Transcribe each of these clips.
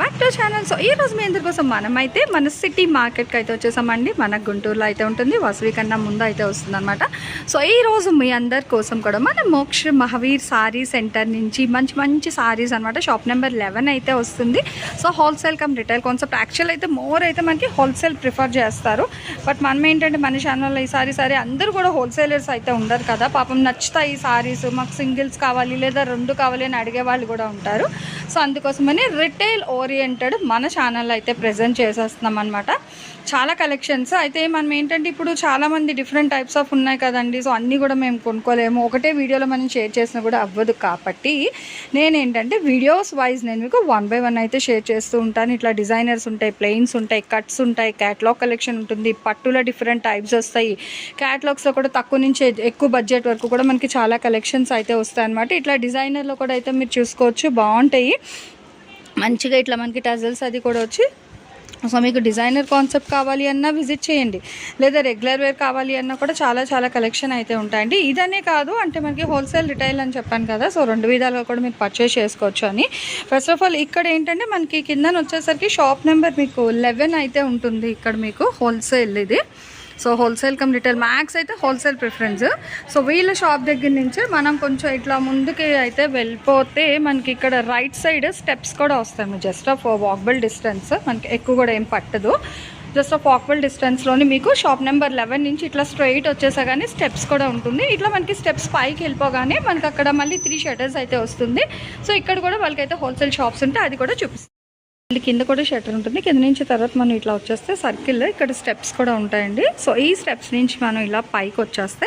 Back to channel so ఈ రోజు మీ అందరి కోసం మనమైతే మన సిటీ మార్కెట్కి అయితే వచ్చేసామండి. మన గుంటూరులో అయితే ఉంటుంది. వసవి కన్నా ముందు అయితే వస్తుంది అనమాట సో ఈ రోజు మీ అందరి కోసం కూడా మన మోక్ష మహావీర్ సారీ సెంటర్ నుంచి మంచి మంచి సారీస్ అనమాట షాప్ నెంబర్ లెవెన్ అయితే వస్తుంది. So wholesale cum retail concept actual అయితే మోర్ అయితే మనకి హోల్సేల్ ప్రిఫర్ చేస్తారు. బట్ మనం ఏంటంటే మన ఛానల్లో ఈ సారీ సారీ అందరూ కూడా హోల్సేలర్స్ అయితే ఉండరు కదా. పాపం నచ్చుతాయి ఈ సారీస్ మాకు సింగిల్స్ కావాలి లేదా రెండు కావాలి అని అడిగే వాళ్ళు కూడా ఉంటారు. సో అందుకోసమని రిటైల్ ఓరియంటెడ్ మన ఛానల్ అయితే ప్రజెంట్ చేసేస్తున్నాం అనమాట చాలా కలెక్షన్స్. అయితే మనం ఏంటంటే ఇప్పుడు చాలామంది డిఫరెంట్ టైప్స్ ఆఫ్ ఉన్నాయి కదండి. సో అన్నీ కూడా మేము కొనుక్కోలేము. ఒకటే వీడియోలో మనం షేర్ చేసినా కూడా అవ్వదు కాబట్టి నేనేంటంటే వీడియోస్ వైజ్ నేను మీకు వన్ బై వన్ అయితే షేర్ చేస్తూ ఉంటాను. ఇట్లా డిజైనర్స్ ఉంటాయి ప్లెయిన్స్ ఉంటాయి కట్స్ ఉంటాయి క్యాట్లాగ్ కలెక్షన్ ఉంటుంది. పట్టులో డిఫరెంట్ టైప్స్ వస్తాయి. క్యాట్లాగ్స్లో కూడా తక్కువ నుంచి ఎక్కువ బడ్జెట్ వరకు కూడా మనకి చాలా కలెక్షన్స్ అయితే వస్తాయి అనమాట ఇట్లా డిజైనర్లో కూడా అయితే మీరు చూసుకోవచ్చు. బాగుంటాయి. మంచిగా ఇట్లా మనకి టజల్స్ అది కూడా వచ్చి సో మీకు డిజైనర్ కాన్సెప్ట్ కావాలి అన్నా విజిట్ చేయండి. లేదా రెగ్యులర్ వేర్ కావాలి అన్నా కూడా చాలా చాలా కలెక్షన్ అయితే ఉంటాయండి. ఇదనే కాదు అంటే మనకి హోల్సేల్ రిటైల్ అని చెప్పాను కదా సో రెండు విధాలుగా కూడా మీరు పర్చేస్ చేసుకోవచ్చు అని. ఫస్ట్ ఆఫ్ ఆల్ ఇక్కడ ఏంటంటే మనకి కింద వచ్చేసరికి షాప్ నెంబర్ మీకు లెవెన్ అయితే ఉంటుంది ఇక్కడ మీకు హోల్సేల్ ఇది. So wholesale cum retail max అయితే హోల్సేల్ ప్రిఫరెన్స్. సో వీళ్ళ షాప్ దగ్గర నుంచి మనం కొంచెం ఇట్లా ముందుకి అయితే వెళ్ళిపోతే మనకి ఇక్కడ రైట్ సైడ్ స్టెప్స్ కూడా వస్తాయి జస్ట్ ఆఫ్ వాక్బుల్ డిస్టెన్స్ మనకి ఎక్కువ కూడా ఏం పట్టదు. జస్ట్ ఆఫ్ వాక్బుల్ డిస్టెన్స్లోని మీకు షాప్ నెంబర్ లెవెన్ నుంచి ఇట్లా స్ట్రైట్ వచ్చేసా కానీ స్టెప్స్ కూడా ఉంటుంది. ఇట్లా మనకి స్టెప్స్ పైకి వెళ్ళిపోగానే మనకి అక్కడ మళ్ళీ త్రీ షటర్స్ అయితే వస్తుంది. సో ఇక్కడ కూడా వాళ్ళకైతే హోల్సేల్ షాప్స్ ఉంటే అది కూడా చూపిస్తుంది కింద కూడా షట్టర్ ఉంటుంది. కింద నుంచి తర్వాత మనం ఇట్లా వచ్చేస్తే సర్కిల్ ఇక్కడ స్టెప్స్ కూడా ఉంటాయండి. సో ఈ స్టెప్స్ నుంచి మనం ఇలా పైకి వచ్చేస్తే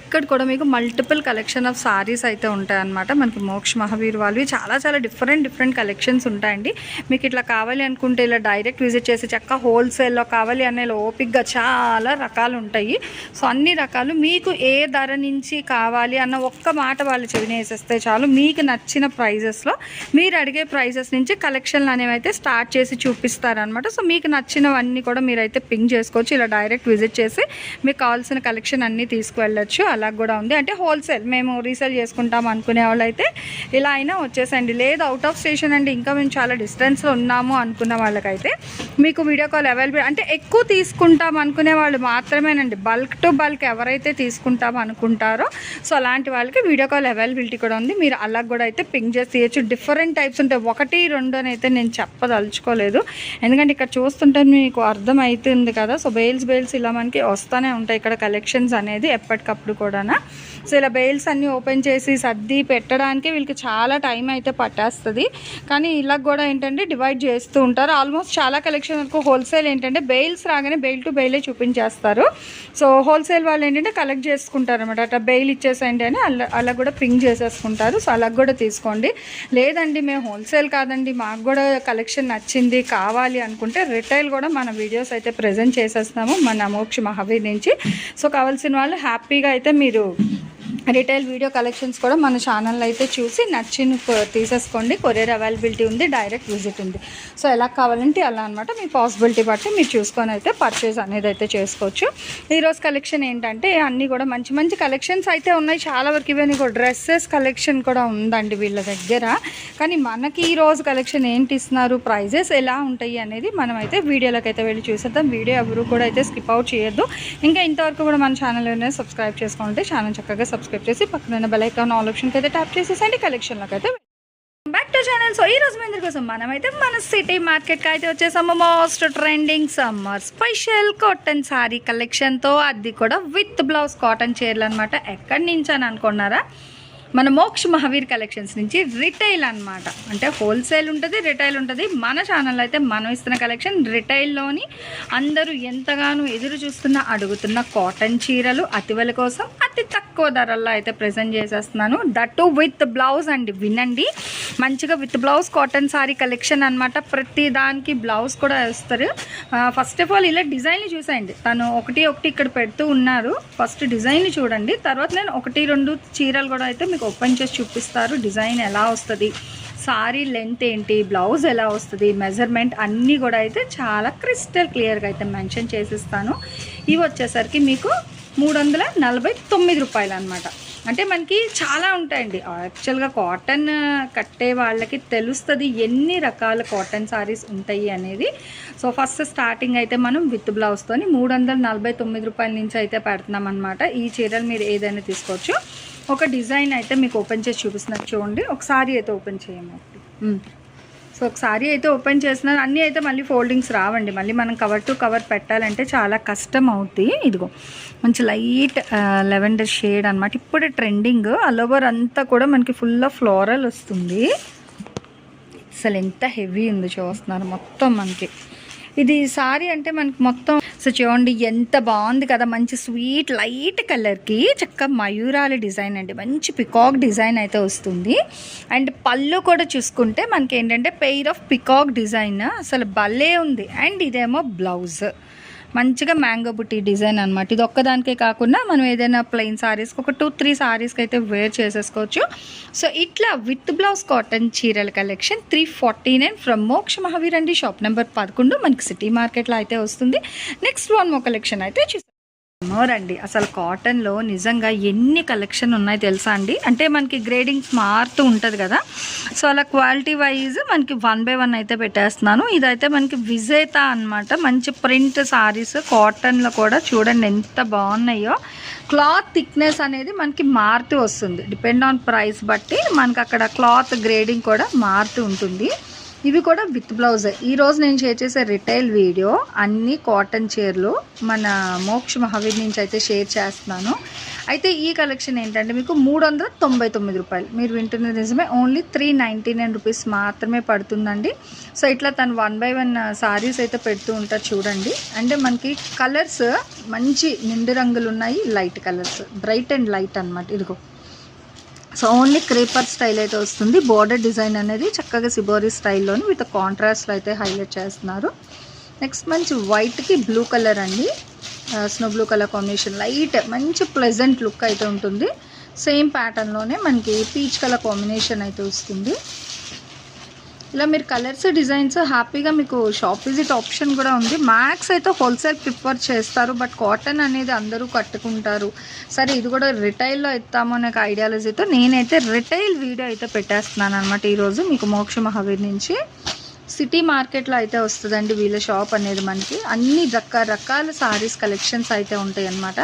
ఇక్కడ కూడా మీకు మల్టిపుల్ కలెక్షన్ ఆఫ్ సారీస్ అయితే ఉంటాయన్నమాట. మనకి మోక్ష మహావీర్ వాళ్ళవి చాలా చాలా డిఫరెంట్ డిఫరెంట్ కలెక్షన్స్ ఉంటాయండి. మీకు ఇట్లా కావాలి అనుకుంటే ఇలా డైరెక్ట్ విజిట్ చేసి చక్క హోల్సేల్లో కావాలి అనే ఓపిక్గా చాలా రకాలు ఉంటాయి. సో అన్ని రకాలు మీకు ఏ ధర నుంచి కావాలి అన్న ఒక్క మాట వాళ్ళు చెవినేసేస్తే చాలు. మీకు నచ్చిన ప్రైజెస్లో మీరు అడిగే ప్రైజెస్ నుంచి కలెక్షన్లు అనేవి అయితే స్టార్ట్ చేసి చూపిస్తారనమాట సో మీకు నచ్చినవన్నీ కూడా మీరైతే పింక్ చేసుకోవచ్చు. ఇలా డైరెక్ట్ విజిట్ చేసి మీకు కావాల్సిన కలెక్షన్ అన్నీ తీసుకువెళ్ళొచ్చు. అలా కూడా ఉంది. అంటే హోల్సేల్ మేము రీసేల్ చేసుకుంటాం అనుకునే వాళ్ళైతే ఇలా అయినా వచ్చేసండి. లేదు అవుట్ ఆఫ్ స్టేషన్ అండి. ఇంకా మేము చాలా డిస్టెన్స్లో ఉన్నాము అనుకున్న వాళ్ళకైతే మీకు వీడియో కాల్ అవైలబుల్ అంటే ఎక్కువ తీసుకుంటాం అనుకునే వాళ్ళు మాత్రమేనండి. బల్క్ టు బల్క్ ఎవరైతే తీసుకుంటాం అనుకుంటారో సో అలాంటి వాళ్ళకి వీడియో కాల్ అవైలబిలిటీ కూడా ఉంది. మీరు అలా కూడా అయితే పింక్ చేసి తీయచ్చు. డిఫరెంట్ టైప్స్ ఉంటాయి. ఒకటి రెండు అని అయితే నేను చెప్పదు తలుచుకోలేదు. ఎందుకంటే ఇక్కడ చూస్తుంటే మీకు అర్థమవుతుంది కదా. సో బెయిల్స్ బెయిల్స్ ఇలా మనకి వస్తూనే ఉంటాయి ఇక్కడ కలెక్షన్స్ అనేది ఎప్పటికప్పుడు కూడా సో ఇలా బెయిల్స్ అన్నీ ఓపెన్ చేసి సర్ది పెట్టడానికి వీళ్ళకి చాలా టైం అయితే పట్టేస్తుంది. కానీ ఇలా కూడా ఏంటంటే డివైడ్ చేస్తూ ఉంటారు. ఆల్మోస్ట్ చాలా కలెక్షన్ వరకు హోల్సేల్ ఏంటంటే బెయిల్స్ రాగానే బెయిల్ టు బెయిలే చూపించేస్తారు. సో హోల్సేల్ వాళ్ళు ఏంటంటే కలెక్ట్ చేసుకుంటారు అనమాట అట్లా బెయిల్ ఇచ్చేసేయండి అని అలా అలా కూడా పింక్ చేసేసుకుంటారు. సో అలా కూడా తీసుకోండి. లేదండి మేము హోల్సేల్ కాదండి. మాకు కూడా కలెక్షన్ నచ్చింది కావాలి అనుకుంటే రిటైల్ కూడా మన వీడియోస్ అయితే ప్రజెంట్ చేసేస్తున్నాము మన మోక్ష మహావీర్ నుంచి. సో కావాల్సిన వాళ్ళు హ్యాపీగా అయితే మీరు రిటైల్ వీడియో కలెక్షన్స్ కూడా మన ఛానల్లో అయితే చూసి నచ్చిన తీసేసుకోండి. కొరియర్ అవైలబిలిటీ ఉంది డైరెక్ట్ విజిట్ ఉంది. సో ఎలా కావాలంటే అలా అనమాట మీ పాసిబిలిటీ బట్టి మీరు చూసుకొని అయితే పర్చేస్ అనేది అయితే చేసుకోవచ్చు. ఈరోజు కలెక్షన్ ఏంటంటే అన్నీ కూడా మంచి మంచి కలెక్షన్స్ అయితే ఉన్నాయి. చాలా వరకు ఇవన్నీ కూడా డ్రెస్సెస్ కలెక్షన్ కూడా ఉందండి వీళ్ళ దగ్గర. కానీ మనకి ఈ రోజు కలెక్షన్ ఏంటి ఇస్తున్నారు? ప్రైజెస్ ఎలా ఉంటాయి అనేది మనం అయితే వీడియోలోకి అయితే వెళ్ళి చూసేద్దాం. వీడియో ఎవరు కూడా అయితే స్కిప్ అవుట్ చేయొద్దు. ఇంకా ఇంతవరకు కూడా మన ఛానల్ సబ్స్క్రైబ్ చేసుకుంటే ఛానల్ చక్కగా సబ్స్క్రైబ్ చేసి పక్కన బెల్ ఐకాన్ ఆల్ ఆప్షన్కి అయితే ట్యాప్ చేసేసండి. కలెక్షన్లోకి అయితే బ్యాక్ టు ఛానల్ సో ఈ రోజు మీ కోసం మనమైతే మన సిటీ మార్కెట్కి అయితే వచ్చేసాము. Most trending summer special cotton sari కలెక్షన్తో అది కూడా విత్ బ్లౌజ్ కాటన్ చీరలు అనమాట ఎక్కడి నుంచి అని అనుకున్నారా? మన మోక్ష మహావీర్ కలెక్షన్స్ నుంచి రిటైల్ అన్నమాట. అంటే హోల్సేల్ ఉంటుంది రిటైల్ ఉంటుంది. మన ఛానల్ అయితే మనం ఇస్తున్న కలెక్షన్ రిటైల్లోని అందరూ ఎంతగానో ఎదురు చూస్తున్న అడుగుతున్న కాటన్ చీరలు అతివల కోసం అతి తక్కువ ధరల్లో అయితే ప్రజెంట్ చేసేస్తున్నాను. దట్ విత్ బ్లౌజ్ అండి వినండి. మంచిగా with blouse cotton sari collection అన్నమాట. ప్రతి దానికి బ్లౌజ్ కూడా వేస్తారు. ఫస్ట్ ఆఫ్ ఆల్ ఇలా డిజైన్లు చూసేయండి. తను ఒకటి ఒకటి ఇక్కడ పెడుతూ ఉన్నారు. ఫస్ట్ డిజైన్ చూడండి. తర్వాత నేను ఒకటి రెండు చీరలు కూడా అయితే మీకు ఓపెన్ చేసి చూపిస్తారు. డిజైన్ ఎలా వస్తుంది? సారీ లెంత్ ఏంటి? బ్లౌజ్ ఎలా వస్తుంది? మెజర్మెంట్ అన్నీ కూడా అయితే చాలా క్రిస్టల్ క్లియర్గా అయితే మెన్షన్ చేసిస్తాను. ఇవి వచ్చేసరికి మీకు మూడు వందల నలభై తొమ్మిది రూపాయలు అనమాట అంటే మనకి చాలా ఉంటాయండి. యాక్చువల్గా కాటన్ కట్టే వాళ్ళకి తెలుస్తుంది ఎన్ని రకాల కాటన్ సారీస్ ఉంటాయి అనేది. సో ఫస్ట్ స్టార్టింగ్ అయితే మనం విత్ బ్లౌజ్తో మూడు వందల నలభై తొమ్మిది రూపాయల నుంచి అయితే పెడుతున్నాం అనమాట ఈ చీరలు మీరు ఏదైనా తీసుకోవచ్చు. ఒక డిజైన్ అయితే మీకు ఓపెన్ చేసి చూపిస్తున్నారు చూడండి. ఒకసారి అయితే ఓపెన్ చేయము. సో ఒకసారి అయితే ఓపెన్ చేసిన అన్నీ అయితే మళ్ళీ ఫోల్డింగ్స్ రావండి. మళ్ళీ మనం కవర్ టు కవర్ పెట్టాలంటే చాలా కష్టం అవుతుంది ఇదిగో మంచి లైట్ లెవెండర్ షేడ్ అనమాట ఇప్పుడు ట్రెండింగ్. ఆల్ ఓవర్ అంతా కూడా మనకి ఫుల్ ఫ్లోరల్ వస్తుంది. అసలు ఎంత హెవీ ఉంది చూస్తున్నారు మొత్తం మనకి. ఇది సారీ అంటే మనకి మొత్తం సో చూడండి ఎంత బాగుంది కదా. మంచి స్వీట్ లైట్ కలర్కి చక్క మయూరాల డిజైన్ అండి. మంచి పికాక్ డిజైన్ అయితే వస్తుంది. అండ్ పళ్ళు కూడా చూసుకుంటే మనకి ఏంటంటే పెయిర్ ఆఫ్ పికాక్ డిజైన్ అసలు భలే ఉంది. అండ్ ఇదేమో బ్లౌజ్. మంచిగా మ్యాంగో బుట్టి డిజైన్ అనమాట ఇది ఒక్కదానికే కాకుండా మనం ఏదైనా ప్లెయిన్ సారీస్కి ఒక టూ త్రీ సారీస్కి అయితే వేర్ చేసేసుకోవచ్చు. సో ఇట్లా విత్ బ్లౌజ్ కాటన్ చీరల collection three forty nine from Moksha Mahavir అండి. షాప్ నెంబర్ పదకొండు మనకి సిటీ మార్కెట్లో అయితే వస్తుంది. నెక్స్ట్ వన్ మో కలెక్షన్ అయితే చూస్తాం రండి అసలు కాటన్లో నిజంగా ఎన్ని కలెక్షన్ ఉన్నాయి తెలుసా అండి? అంటే మనకి గ్రేడింగ్స్ మారుతూ ఉంటుంది కదా. సో అలా క్వాలిటీ వైజ్ మనకి వన్ బై వన్ అయితే పెట్టేస్తున్నాను. ఇదైతే మనకి విజేత అన్నమాట. మంచి ప్రింట్ సారీస్ కాటన్లో కూడా చూడండి ఎంత బాగున్నాయో. క్లాత్ థిక్నెస్ అనేది మనకి మారుతూ వస్తుంది. డిపెండ్ ఆన్ ప్రైస్ బట్టి మనకి అక్కడ క్లాత్ గ్రేడింగ్ కూడా మారుతూ ఉంటుంది. ఇవి కూడా విత్ బ్లౌజ్. ఈరోజు నేను షేర్ చేసే రిటైల్ వీడియో అన్ని కాటన్ చీరలు మన మోక్ష మహావీర్ నుంచి అయితే షేర్ చేస్తున్నాను. అయితే ఈ కలెక్షన్ ఏంటంటే మీకు మూడు వందల తొంభై తొమ్మిది రూపాయలు. మీరు వింటున్నది నిజమే only three ninety nine rupees మాత్రమే పడుతుందండి. సో ఇట్లా తను వన్ బై వన్ సారీస్ అయితే పెడుతూ ఉంటారు చూడండి. అంటే మనకి కలర్స్ మంచి నిండు రంగులు ఉన్నాయి light colours bright and light అన్నమాట. ఇదిగో. సో ఓన్లీ క్రేపర్ స్టైల్ అయితే వస్తుంది. బోర్డర్ డిజైన్ అనేది చక్కగా సిబోరీ స్టైల్లోని విత్ కాంట్రాస్ట్లో అయితే హైలైట్ చేస్తున్నారు. నెక్స్ట్ మంచి వైట్కి బ్లూ కలర్ అండి. Snow blue colour combination light మంచి ప్లెజెంట్ లుక్ అయితే ఉంటుంది. సేమ్ ప్యాటర్న్లోనే మనకి పీచ్ కలర్ కాంబినేషన్ అయితే వస్తుంది. ఇలా మీరు కలర్స్ డిజైన్స్ హ్యాపీగా మీకు షాప్ విజిట్ ఆప్షన్ కూడా ఉంది. మ్యాక్స్ అయితే హోల్సేల్ ప్రిఫర్ చేస్తారు బట్ కాటన్ అనేది అందరూ కట్టుకుంటారు. సరే ఇది కూడా రిటైల్లో ఇస్తాము అనే ఐడియాలజీతో నేనైతే రిటైల్ వీడియో అయితే పెట్టేస్తున్నాను అనమాట ఈరోజు మీకు మోక్ష మహావీర్ నుంచి. సిటీ మార్కెట్లో అయితే వస్తుందండి వీళ్ళ షాప్ అనేది మనకి. అన్ని రకరకాల సారీస్ కలెక్షన్స్ అయితే ఉంటాయి అన్నమాట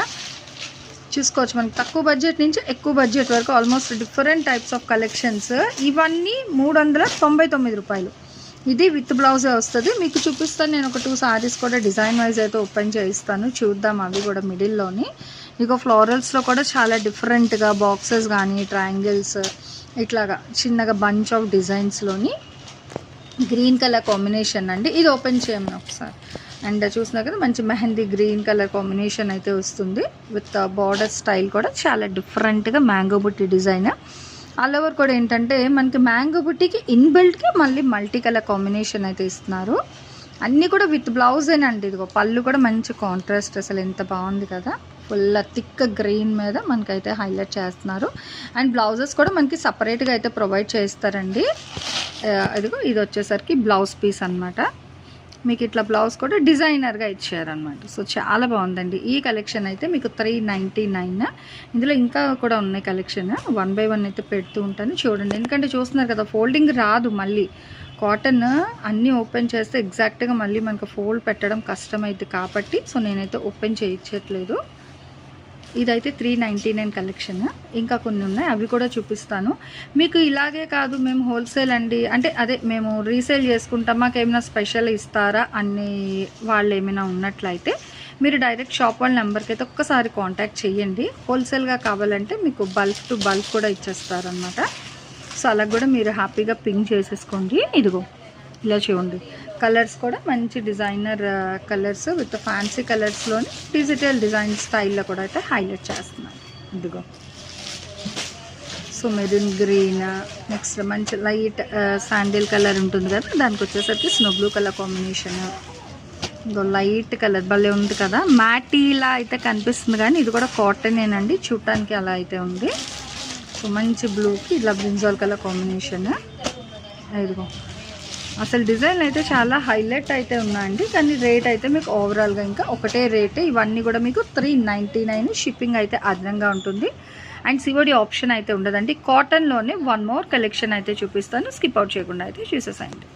చూసుకోవచ్చు. మనకి తక్కువ బడ్జెట్ నుంచి ఎక్కువ బడ్జెట్ వరకు almost different types of collections ఇవన్నీ మూడు వందల తొంభై తొమ్మిది రూపాయలు. ఇది విత్ బ్లౌజే వస్తుంది. మీకు చూపిస్తాను. నేను ఒక టూ సారీస్ కూడా డిజైన్ వైజ్ అయితే ఓపెన్ చేయిస్తాను. చూద్దాం అవి కూడా మిడిల్లోని ఇక ఫ్లోరల్స్లో కూడా చాలా డిఫరెంట్గా బాక్సెస్ కానీ ట్రయాంగిల్స్ ఇట్లాగా చిన్నగా బంచ్ ఆఫ్ డిజైన్స్లోని గ్రీన్ కలర్ కాంబినేషన్ అండి. ఇది ఓపెన్ చేయమని ఒకసారి. అండ్ చూసినా కదా మంచి మెహందీ గ్రీన్ కలర్ కాంబినేషన్ అయితే వస్తుంది. విత్ బార్డర్ స్టైల్ కూడా చాలా డిఫరెంట్గా మ్యాంగో బుట్టి డిజైన్. ఆల్ ఓవర్ కూడా ఏంటంటే మనకి మ్యాంగో బుట్టికి ఇన్బిల్ట్కి మళ్ళీ మల్టీ కలర్ కాంబినేషన్ అయితే ఇస్తున్నారు. అన్నీ కూడా విత్ బ్లౌజేనండి ఇదిగో పళ్ళు కూడా మంచి కాంట్రాస్ట్ అసలు ఎంత బాగుంది కదా. ఫుల్ థిక్ గ్రీన్ మీద మనకైతే హైలైట్ చేస్తున్నారు. అండ్ బ్లౌజెస్ కూడా మనకి సపరేట్గా అయితే ప్రొవైడ్ చేస్తారండి. ఇదిగో ఇది వచ్చేసరికి బ్లౌజ్ పీస్ అన్నమాట. మీకు ఇట్లా బ్లౌజ్ కూడా డిజైనర్గా ఇచ్చారనమాట సో చాలా బాగుందండి. ఈ కలెక్షన్ అయితే మీకు త్రీ నైంటీ నైన్ ఇందులో ఇంకా కూడా ఉన్నాయి కలెక్షన్. వన్ బై వన్ అయితే పెడుతూ ఉంటాను. చూడండి. ఎందుకంటే చూస్తున్నారు కదా ఫోల్డింగ్ రాదు మళ్ళీ. కాటన్ అన్నీ ఓపెన్ చేస్తే ఎగ్జాక్ట్గా మళ్ళీ మనకు ఫోల్డ్ పెట్టడం కష్టమైంది కాబట్టి సో నేనైతే ఓపెన్ చేయించట్లేదు ఇదైతే త్రీ నైంటీ నైన్ కలెక్షన్ ఇంకా కొన్ని ఉన్నాయి అవి కూడా చూపిస్తాను. మీకు ఇలాగే కాదు మేము హోల్సేల్ అండి. అంటే అదే మేము రీసేల్ చేసుకుంటాం మాకు ఏమైనా స్పెషల్ ఇస్తారా అని వాళ్ళు ఏమైనా ఉన్నట్లయితే మీరు డైరెక్ట్ షాప్ వాళ్ళ నెంబర్కి అయితే ఒక్కసారి కాంటాక్ట్ చేయండి. హోల్సేల్గా కావాలంటే మీకు బల్క్ టు బల్క్ కూడా ఇచ్చేస్తారనమాట సో అలా కూడా మీరు హ్యాపీగా పింక్ చేసేసుకోండి. ఇదిగో ఇలా చూడండి. కలర్స్ కూడా మంచి డిజైనర్ కలర్స్ విత్ ఫ్యాన్సీ కలర్స్లోని డిజిటల్ డిజైన్ స్టైల్లో కూడా అయితే హైలైట్ చేస్తున్నాను ఇదిగో. సో మెరూన్ గ్రీన్ నెక్స్ట్ మంచి లైట్ శాండిల్ కలర్ ఉంటుంది కదా దానికి వచ్చేసరికి స్నో బ్లూ కలర్ కాంబినేషన్. ఇంకో లైట్ కలర్ భలే ఉంది కదా. మ్యాటీలా అయితే కనిపిస్తుంది కానీ ఇది కూడా కాటనేనండి చూడటానికి అలా అయితే ఉంది. సో మంచి బ్లూకి ఇలా బ్రింజాల్ కలర్ కాంబినేషన్. ఇదిగో. అసలు డిజైన్ అయితే చాలా హైలైట్ అయితే ఉన్నాయండి. కానీ రేట్ అయితే మీకు ఓవరాల్గా ఇంకా ఒకటే రేటే. ఇవన్నీ కూడా మీకు త్రీ నైంటీ నైన్ షిప్పింగ్ అయితే అదనంగా ఉంటుంది. అండ్ సివోడి ఆప్షన్ అయితే ఉండదండి. కాటన్లోనే వన్ మోర్ కలెక్షన్ అయితే చూపిస్తాను. స్కిప్ అవుట్ చేయకుండా అయితే చూసేసాయండి.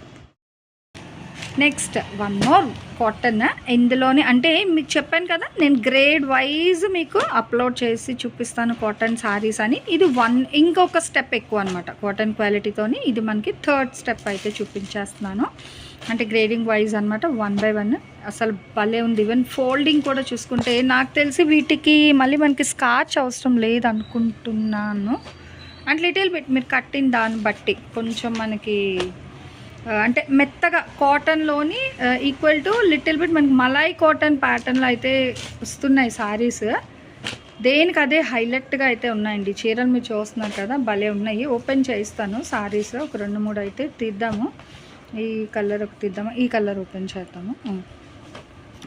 నెక్స్ట్ వన్ మోర్ కాటన్ ఇందులోనే అంటే మీకు చెప్పాను కదా నేను గ్రేడ్ వైజ్ మీకు అప్లోడ్ చేసి చూపిస్తాను కాటన్ శారీస్ అని. ఇది వన్ ఇంకొక స్టెప్ ఎక్కువ అనమాట కాటన్ క్వాలిటీతోని ఇది మనకి థర్డ్ స్టెప్ అయితే చూపించేస్తున్నాను. అంటే గ్రేడింగ్ వైజ్ అనమాట వన్ బై వన్ అసలు భలే ఉంది. ఈవెన్ ఫోల్డింగ్ కూడా చూసుకుంటే నాకు తెలిసి వీటికి మళ్ళీ మనకి స్కాచ్ అవసరం లేదు అనుకుంటున్నాను. అండ్ లిటిల్ బిట్ మీరు కట్టిన దాన్ని బట్టి కొంచెం మనకి అంటే మెత్తగా కాటన్లోని ఈక్వల్ టు లిటిల్ బిట్ మనకి మలాయ్ కాటన్ ప్యాటర్న్లో అయితే వస్తున్నాయి శారీస్ దేనికి అదే హైలైట్గా అయితే ఉన్నాయండి. చీరలు మీరు చూస్తున్నారు కదా భలే ఉన్నాయి. ఓపెన్ చేయిస్తాను సారీస్ ఒక రెండు మూడు అయితే తీద్దాము. ఈ కలర్ ఒకటి తీద్దాము. ఈ కలర్ ఓపెన్ చేద్దాము.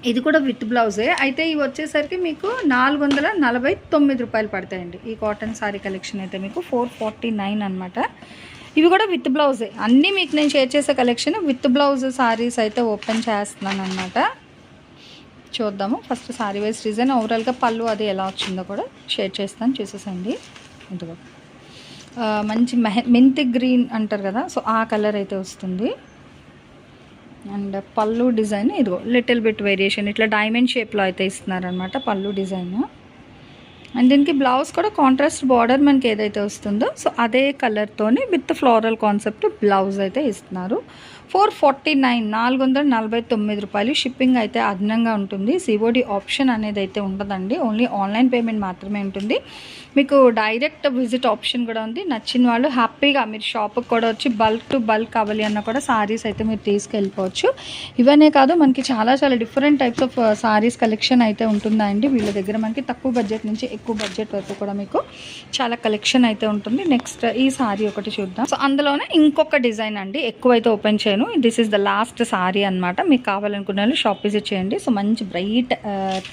ఇది కూడా విత్ బ్లౌజే అయితే ఇవి వచ్చేసరికి మీకు నాలుగు వందల నలభై తొమ్మిది రూపాయలు పడతాయండి. ఈ కాటన్ సారీ కలెక్షన్ అయితే మీకు ఫోర్ ఫార్టీ నైన్ అనమాట ఇవి కూడా విత్ బ్లౌజే. అన్నీ మీకు నేను షేర్ చేసే కలెక్షన్ విత్ బ్లౌజ్ సారీస్ అయితే ఓపెన్ చేస్తున్నాను అనమాట చూద్దాము. ఫస్ట్ సారీ వైజ్ డిజైన్ ఓవరాల్గా పళ్ళు అది ఎలా వచ్చిందో కూడా షేర్ చేస్తాను. చూసేసండి. ఇదిగో. మంచి మెహ మెంతి గ్రీన్ అంటారు కదా సో ఆ కలర్ అయితే వస్తుంది. అండ్ పళ్ళు డిజైన్ ఇదిగో లిటిల్ బిట్ వేరియేషన్ ఇట్లా డైమండ్ షేప్లో అయితే ఇస్తున్నారనమాట పళ్ళు డిజైన్. అండ్ దీనికి బ్లౌజ్ కూడా కాంట్రాస్ట్ బార్డర్ మనకి ఏదైతే వస్తుందో సో అదే కలర్తోని విత్ ఫ్లోరల్ కాన్సెప్ట్ బ్లౌజ్ అయితే ఇస్తున్నారు. ఫోర్ ఫార్టీ నైన్ నాలుగు వందల నలభై తొమ్మిది రూపాయలు షిప్పింగ్ అయితే అదనంగా ఉంటుంది. సిఓడి ఆప్షన్ అనేది అయితే ఉండదండి. ఓన్లీ ఆన్లైన్ పేమెంట్ మాత్రమే ఉంటుంది. మీకు డైరెక్ట్ విజిట్ ఆప్షన్ కూడా ఉంది. నచ్చిన వాళ్ళు హ్యాపీగా మీరు షాప్కి కూడా వచ్చి బల్క్ టు బల్క్ కావాలి అన్న కూడా సారీస్ అయితే మీరు తీసుకెళ్ళిపోవచ్చు. ఇవన్నీ కాదు మనకి చాలా చాలా different types of saris collection అయితే ఉంటుందండి. వీళ్ళ దగ్గర మనకి తక్కువ బడ్జెట్ నుంచి ఎక్కువ బడ్జెట్ వరకు కూడా మీకు చాలా కలెక్షన్ అయితే ఉంటుంది. నెక్స్ట్ ఈ సారీ ఒకటి చూద్దాం. సో అందులోనే ఇంకొక డిజైన్ అండి. ఎక్కువ అయితే ఓపెన్ చేయను this is the last sari అన్నమాట. మీకు కావాలనుకున్న వాళ్ళు షాప్ విజిట్ చేయండి. సో మంచి బ్రైట్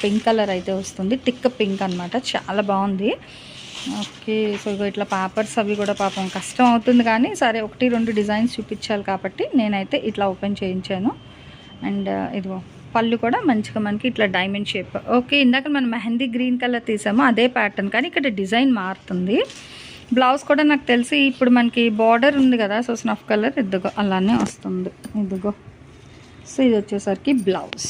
పింక్ కలర్ అయితే వస్తుంది. థిక్ పింక్ అన్నమాట. చాలా బాగుంది. ఓకే సో ఇగో ఇట్లా పేపర్స్ అవి కూడా పాపం కష్టం అవుతుంది కానీ సరే ఒకటి రెండు డిజైన్స్ చూపించాలి కాబట్టి నేనైతే ఇట్లా ఓపెన్ చేయించాను. అండ్ uh, ఇదిగో పళ్ళు కూడా మంచిగా మనకి ఇట్లా డైమండ్ షేప్ ఓకే ఇందాక మనం మెహందీ గ్రీన్ కలర్ తీసాము అదే ప్యాటర్న్ కానీ ఇక్కడ డిజైన్ మారుతుంది. బ్లౌజ్ కూడా నాకు తెలిసి ఇప్పుడు మనకి బార్డర్ ఉంది కదా సో స్నఫ్ కలర్ ఇదిగో అలానే వస్తుంది. ఇదిగో. సో ఇది వచ్చేసరికి బ్లౌజ్.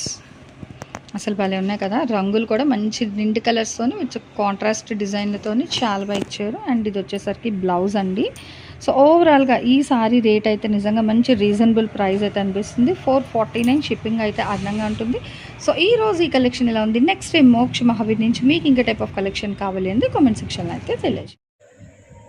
అసలు భలే ఉన్నాయి కదా. రంగులు కూడా మంచి నిండు కలర్స్తోని కాంట్రాస్ట్ డిజైన్లతోని చాలా బాగా ఇచ్చారు. అండ్ ఇది వచ్చేసరికి బ్లౌజ్ అండి. సో ఓవరాల్గా ఈ సారీ రేట్ అయితే నిజంగా మంచి రీజనబుల్ ప్రైస్ అయితే అనిపిస్తుంది. ఫోర్ ఫార్టీ నైన్ షిప్పింగ్ అయితే అదనంగా ఉంటుంది. సో ఈ రోజు ఈ కలెక్షన్ ఇలా ఉంది? నెక్స్ట్ టైం మోక్ష మహావీర్ నుంచి మీకు ఇంకా టైప్ ఆఫ్ కలెక్షన్ కావాలి అని కామెంట్ సెక్షన్లో అయితే తెలియజేయండి.